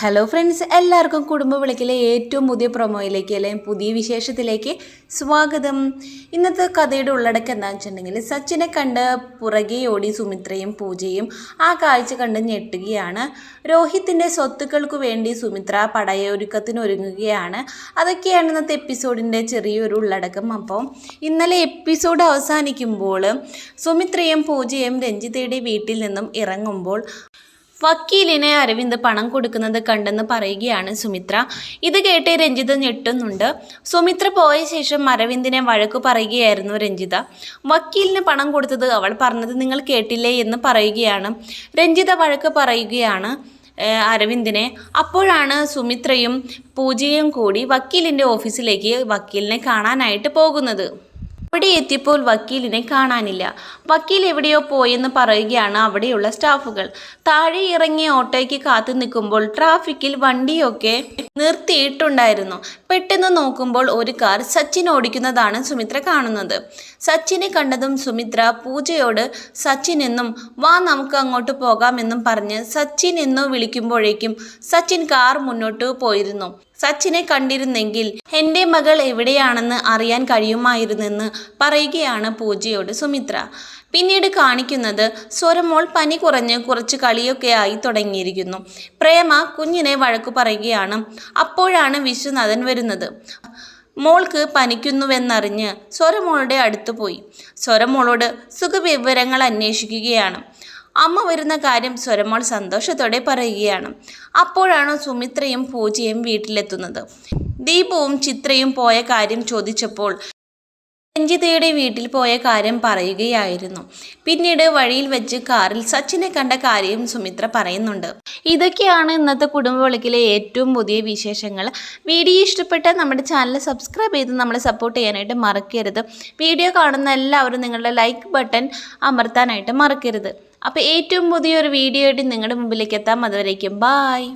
Hello friends എല്ലാവർക്കും കുടുംബ വിളക്കിലെ ഏറ്റവും പുതിയ പ്രൊമോയിലേക്ക് അല്ലെങ്കിൽ പുതിയ വിശേഷത്തിലേക്ക് സ്വാഗതം. ഇന്നത്തെ കഥയുടെ ഉള്ളടക്കം എന്താണെന്ന് വെച്ചിട്ടുണ്ടെങ്കിൽ സച്ചിനെ കണ്ട് പുറകെ ഓടി സുമിത്രയും പൂജയും ആ കാഴ്ച കണ്ട് ഞെട്ടുകയാണ്. രോഹിത്തിന്റെ സ്വത്തുക്കൾക്ക് വേണ്ടി സുമിത്ര പടയൊരുക്കത്തിന് ഒരുങ്ങുകയാണ്. അതൊക്കെയാണ് ഇന്നത്തെ എപ്പിസോഡിന്റെ ചെറിയൊരു ഉള്ളടക്കം. അപ്പം ഇന്നലെ എപ്പിസോഡ് അവസാനിക്കുമ്പോൾ സുമിത്രയും പൂജയും രഞ്ജിതയുടെ വീട്ടിൽ നിന്നും ഇറങ്ങുമ്പോൾ വക്കീലിനെ അരവിന്ദ് പണം കൊടുക്കുന്നത് കണ്ടെന്ന് പറയുകയാണ് സുമിത്ര. ഇത് കേട്ട് രഞ്ജിത ഞെട്ടുന്നുണ്ട്. സുമിത്ര പോയ ശേഷം അരവിന്ദിനെ വഴക്ക് പറയുകയായിരുന്നു രഞ്ജിത. വക്കീലിന് പണം കൊടുത്തത് അവൾ പറഞ്ഞത് നിങ്ങൾ കേട്ടില്ലേ എന്ന് പറയുകയാണ്. രഞ്ജിത വഴക്ക് പറയുകയാണ് അരവിന്ദിനെ. അപ്പോഴാണ് സുമിത്രയും പൂജയും കൂടി വക്കീലിന്റെ ഓഫീസിലേക്ക് വക്കീലിനെ കാണാനായിട്ട് പോകുന്നത്. അവിടെ എത്തിയപ്പോൾ വക്കീലിനെ കാണാനില്ല. വക്കീൽ എവിടെയോ പോയെന്ന് പറയുകയാണ് അവിടെയുള്ള സ്റ്റാഫുകൾ. താഴെ ഇറങ്ങി ഓട്ടോയ്ക്ക് കാത്തു നിൽക്കുമ്പോൾ ട്രാഫിക്കിൽ വണ്ടിയൊക്കെ നിർത്തിയിട്ടുണ്ടായിരുന്നു. പെട്ടെന്ന് നോക്കുമ്പോൾ ഒരു കാർ സച്ചിൻ ഓടിക്കുന്നതാണ് സുമിത്ര കാണുന്നത്. സച്ചിനെ കണ്ടതും സുമിത്ര പൂജയോട് സച്ചിൻ എന്നും വാ നമുക്ക് അങ്ങോട്ട് പോകാമെന്നും പറഞ്ഞ് സച്ചിൻ എന്നു വിളിക്കുമ്പോഴേക്കും സച്ചിൻ കാർ മുന്നോട്ട് പോയിരുന്നു. സച്ചിനെ കണ്ടിരുന്നെങ്കിൽ എന്റെ മകൾ എവിടെയാണെന്ന് അറിയാൻ കഴിയുമായിരുന്നെന്ന് പറയുകയാണ് പൂജയോട് സുമിത്ര. പിന്നീട് കാണിക്കുന്നത് സ്വരമോൾ പനി കുറഞ്ഞ് കുറച്ച് കളിയൊക്കെ ആയി തുടങ്ങിയിരിക്കുന്നു. പ്രേമ കുഞ്ഞിനെ വഴക്കു പറയുകയാണ്. അപ്പോഴാണ് വിശ്വനാഥൻ വരുന്നത്. മോൾക്ക് പനിക്കുന്നുവെന്നറിഞ്ഞ് സ്വരമോളുടെ അടുത്ത് പോയി. സ്വരമോളോട് സുഖവിവരങ്ങൾ അന്വേഷിക്കുകയാണ്. അമ്മ വരുന്ന കാര്യം സ്വരമോൾ സന്തോഷത്തോടെ പറയുകയാണ്. അപ്പോഴാണ് സുമിത്രയും പൂജയും വീട്ടിലെത്തുന്നത്. ദീപവും ചിത്രയും പോയ കാര്യം ചോദിച്ചപ്പോൾ രഞ്ജിതയുടെ വീട്ടിൽ പോയ കാര്യം പറയുകയായിരുന്നു. പിന്നീട് വഴിയിൽ വെച്ച് കാറിൽ സച്ചിനെ കണ്ട കാര്യം സുമിത്ര പറയുന്നുണ്ട്. ഇതൊക്കെയാണ് ഇന്നത്തെ കുടുംബ വിളക്കിലെ ഏറ്റവും പുതിയ വിശേഷങ്ങൾ. വീഡിയോ ഇഷ്ടപ്പെട്ട നമ്മുടെ ചാനൽ സബ്സ്ക്രൈബ് ചെയ്ത് നമ്മളെ സപ്പോർട്ട് ചെയ്യാനായിട്ട് മറക്കരുത്. വീഡിയോ കാണുന്ന എല്ലാവരും നിങ്ങളുടെ ലൈക്ക് ബട്ടൺ അമർത്താനായിട്ട് മറക്കരുത്. അപ്പോൾ ഏറ്റവും പുതിയൊരു വീഡിയോ ആയിട്ട് നിങ്ങളുടെ മുമ്പിലേക്ക് എത്താം. അതുവരേക്കും ബായ്